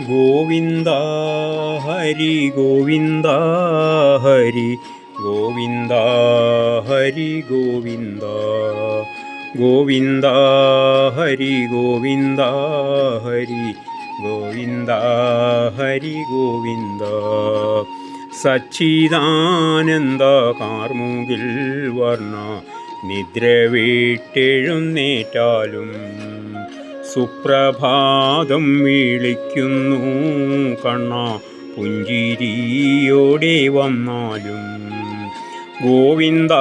ഗോവിന്ദ ഹരി ഗോവിന്ദ ഹരി ഗോവിന്ദ ഹരി ഗോവിന്ദ ഗോവിന്ദ ഹരി ഗോവിന്ദ ഹരി ഗോവിന്ദ ഹരി ഗോവിന്ദ. സച്ചിദാനന്ദ കാർമുകിൽ വർണ നിദ്ര വീട്ടെഴുന്നേറ്റാലും സുപ്രഭാതം വിളിക്കുന്നു. കണ്ണ പുഞ്ചിരിയോടെ വന്നാലും. ഗോവിന്ദ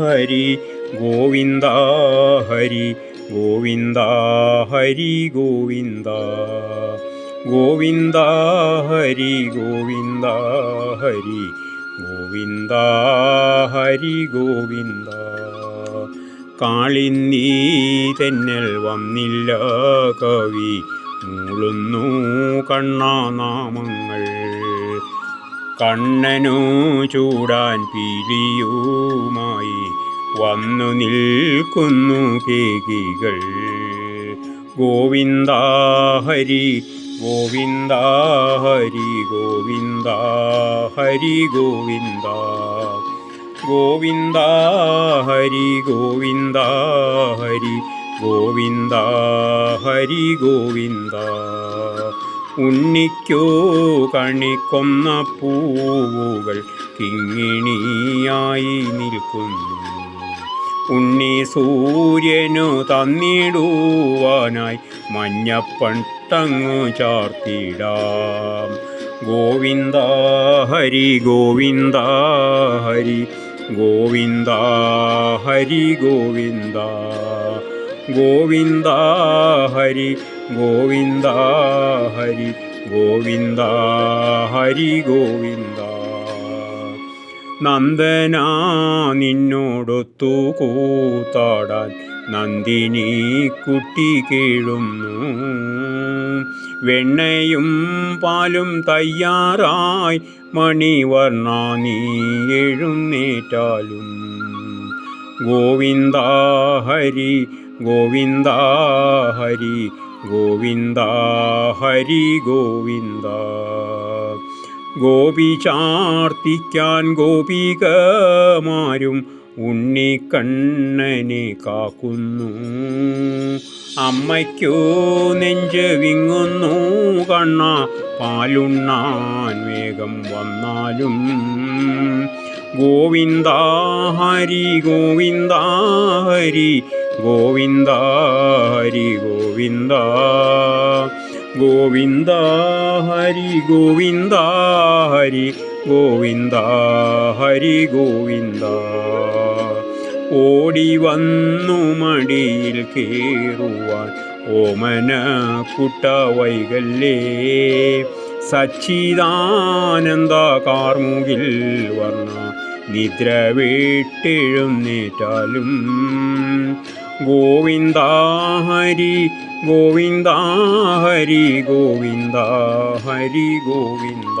ഹരി ഗോവിന്ദ ഹരി ഗോവിന്ദ ഹരി ഗോവിന്ദ. ഗോവിന്ദ ഹരി ഗോവിന്ദ ഹരി ഗോവിന്ദ ഹരി ഗോവിന്ദ. കാളിന്നീ തെന്നൽ വന്നില്ല കവി. മൂളുന്നു കണ്ണാനാമങ്ങൾ. കണ്ണനു ചൂടാൻ പീലിയുമായി വന്നു നിൽക്കുന്നു കേകികൾ. ഗോവിന്ദ ഹരി ഗോവിന്ദ ഹരി ഗോവിന്ദ ഹരി ഗോവിന്ദ. ഗോവിന്ദ ഹരി ഗോവിന്ദ ഹരി ഗോവിന്ദ ഹരി ഗോവിന്ദ. ഉണ്ണിക്കോ കണിക്കൊന്ന പൂവുകൾ കിങ്ങിണിയായി നിൽക്കുന്നു. ഉണ്ണി സൂര്യനു തന്നിടുവാനായി മഞ്ഞപ്പട്ടങ്ങു ചാർത്തിടാം. ഗോവിന്ദ ഹരി ഗോവിന്ദ ഹരി ഗോവിന്ദ ഹരി ഗോവിന്ദ. ഗോവിന്ദ ഹരി ഗോവിന്ദ ഹരി ഗോവിന്ദ ഹരി ഗോവിന്ദ. നന്ദന നിന്നോടൊത്തു കൂത്താടാൻ നന്ദിനി കുട്ടി കേഴുന്നു വെണ്ണയും പാലും തയ്യാറായി മണിവർണ നീ എഴുന്നേറ്റാലും. ഗോവിന്ദ ഹരി ഗോവിന്ദ ഹരി ഗോവിന്ദ ഹരി ഗോവിന്ദ. ഗോപി ചാർത്തിക്കാൻ ഗോപികമാരും ഉണ്ണിക്കണ്ണനെ കാക്കുന്നു. അമ്മയ്ക്കോ നെഞ്ച് വിങ്ങുന്നു. കണ്ണ പാലുണ്ണാൻ വേഗം വന്നാലും. ഗോവിന്ദ ഹരി ഗോവിന്ദ ഹരി ഗോവിന്ദ ഹരി ഗോവിന്ദ. ഗോവിന്ദ ഹരി ഗോവിന്ദ ഹരി ഗോവിന്ദ ഹരി ഗോവിന്ദ. ഓടി വന്നു മടിയിൽ കേറുവാൻ ഓമന കുട്ട വൈകല്ലേ സച്ചിദാനന്ദ കാർമുകിൽ വർണ നിദ്ര വീട്ടെഴുന്നേറ്റാലും ഗോവിന്ദ ഹരി ഗോവിന്ദ ഹരി ഗോവിന്ദ ഹരി ഗോവിന്ദ.